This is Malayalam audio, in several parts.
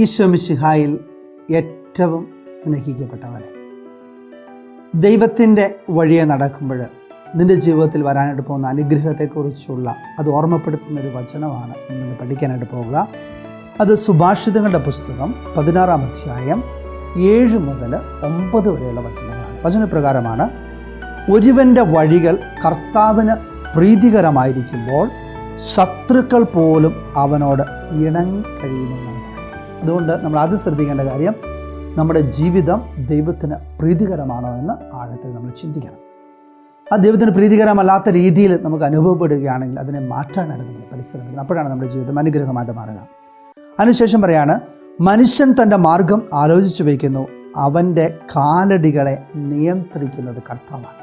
ഈശോമിശിഹായിൽ ഏറ്റവും സ്നേഹിക്കപ്പെട്ടവനെ. ദൈവത്തിന്റെ വഴിയെ നടക്കുമ്പോൾ നിന്റെ ജീവിതത്തിൽ വരാനായിട്ട് പോകുന്ന അനുഗ്രഹത്തെക്കുറിച്ചുള്ള അത് ഓർമ്മപ്പെടുത്തുന്ന ഒരു വചനമാണ് ഇന്ന് പഠിക്കാനായിട്ട് പോവുക. അത് സുഭാഷിതങ്ങളുടെ പുസ്തകം പതിനാറാം അധ്യായം ഏഴ് മുതൽ ഒമ്പത് വരെയുള്ള വചനങ്ങളാണ്. വചനപ്രകാരമാണ് ഒരുവന്റെ വഴികൾ കർത്താവിന് പ്രീതികരമായിരിക്കുമ്പോൾ ശത്രുക്കൾ പോലും അവനോട് ഇണങ്ങി കഴിയുന്നു എന്നാണ് പറയുന്നത് അതുകൊണ്ട് നമ്മൾ ആദ്യം ശ്രദ്ധിക്കേണ്ട കാര്യം നമ്മുടെ ജീവിതം ദൈവത്തിന് പ്രീതികരമാണോ എന്ന് ആഴത്തിൽ നമ്മൾ ചിന്തിക്കണം. ആ ദൈവത്തിന് പ്രീതികരമല്ലാത്ത രീതിയിൽ നമുക്ക് അനുഭവപ്പെടുകയാണെങ്കിൽ അതിനെ മാറ്റാനായിട്ട് നമ്മൾ പരിശ്രമിക്കുന്നത് അപ്പോഴാണ് നമ്മുടെ ജീവിതം അനുഗ്രഹമായിട്ട് മാറുക. അതിനുശേഷം പറയാണ് മനുഷ്യൻ തന്റെ മാർഗം ആലോചിച്ചു വയ്ക്കുന്നു. അവന്റെ കാലടികളെ നിയന്ത്രിക്കുന്നത് കർത്താവാണ്.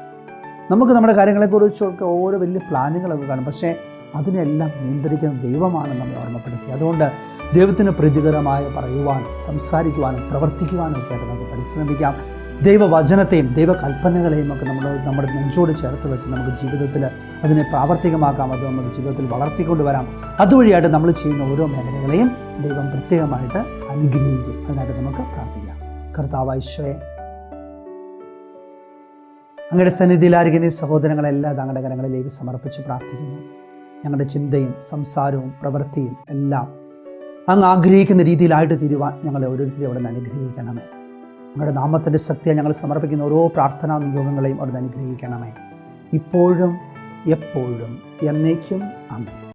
നമുക്ക് നമ്മുടെ കാര്യങ്ങളെക്കുറിച്ചൊക്കെ ഓരോ വലിയ പ്ലാനുകളൊക്കെ കാണും. പക്ഷേ അതിനെല്ലാം നിയന്ത്രിക്കുന്ന ദൈവമാണ് നമ്മൾ ഓർമ്മപ്പെടുത്തി അതുകൊണ്ട് ദൈവത്തിന് പ്രതികരമായ പറയുവാനും സംസാരിക്കുവാനും പ്രവർത്തിക്കുവാനും ഒക്കെ ആയിട്ട് നമുക്ക് പരിശ്രമിക്കാം. ദൈവവചനത്തെയും ദൈവകൽപ്പനകളെയും ഒക്കെ നമ്മൾ നമ്മുടെ നെഞ്ചോട് ചേർത്ത് വെച്ച് നമുക്ക് ജീവിതത്തിൽ അതിനെ പ്രാവർത്തികമാക്കാം. അത് നമ്മുടെ ജീവിതത്തിൽ വളർത്തിക്കൊണ്ട് വരാം അതുവഴിയായിട്ട് നമ്മൾ ചെയ്യുന്ന ഓരോ മേഖലകളെയും ദൈവം പ്രത്യേകമായിട്ട് അനുഗ്രഹിക്കും. അതിനായിട്ട് നമുക്ക് പ്രാർത്ഥിക്കാം. കർത്താവായിശ്വയെ അങ്ങയുടെ സന്നിധിയിലായിരിക്കുന്ന ഈ സഹോദരങ്ങളെല്ലാം താങ്കളുടെ കരങ്ങളിലേക്ക് സമർപ്പിച്ച് പ്രാർത്ഥിക്കുന്നു. ഞങ്ങളുടെ ചിന്തയും സംസാരവും പ്രവൃത്തിയും എല്ലാം അങ്ങ് ആഗ്രഹിക്കുന്ന രീതിയിലായിട്ട് തീരുവാൻ ഞങ്ങളെ ഓരോരുത്തരെയും അവിടെ നിന്ന് അനുഗ്രഹിക്കണമേ. ഞങ്ങളുടെ നാമത്തിന്റെ ശക്തിയെ ഞങ്ങൾ സമർപ്പിക്കുന്ന ഓരോ പ്രാർത്ഥനാ നിയോഗങ്ങളെയും അവിടെ നിന്ന് അനുഗ്രഹിക്കണമേ. ഇപ്പോഴും എപ്പോഴും എന്നേക്കും അമ്മേ